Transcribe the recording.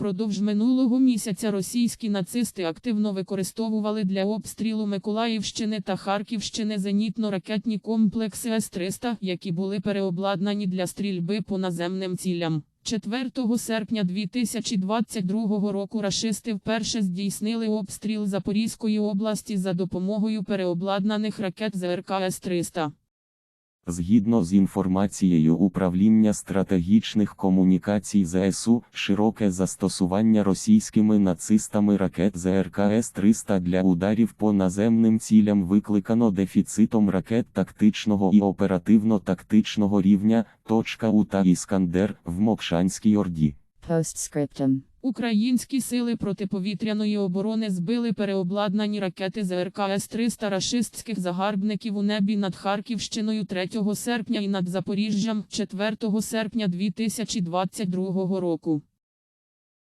Упродовж минулого місяця російські нацисти активно використовували для обстрілу Миколаївщини та Харківщини зенітно-ракетні комплекси С-300, які були переобладнані для стрільби по наземним цілям. 4 серпня 2022 року рашисти вперше здійснили обстріл Запорізької області за допомогою переобладнаних ракет ЗРК С-300. Згідно з інформацією Управління стратегічних комунікацій ЗСУ, широке застосування російськими нацистами ракет ЗРК С-300 для ударів по наземним цілям викликано дефіцитом ракет тактичного і оперативно-тактичного рівня «Точка У» Іскандер в Мокшанській Орді. Postscriptum. Українські сили протиповітряної оборони збили переобладнані ракети ЗРК С-300 рашистських загарбників у небі над Харківщиною 3 серпня і над Запоріжжям 4 серпня 2022 року.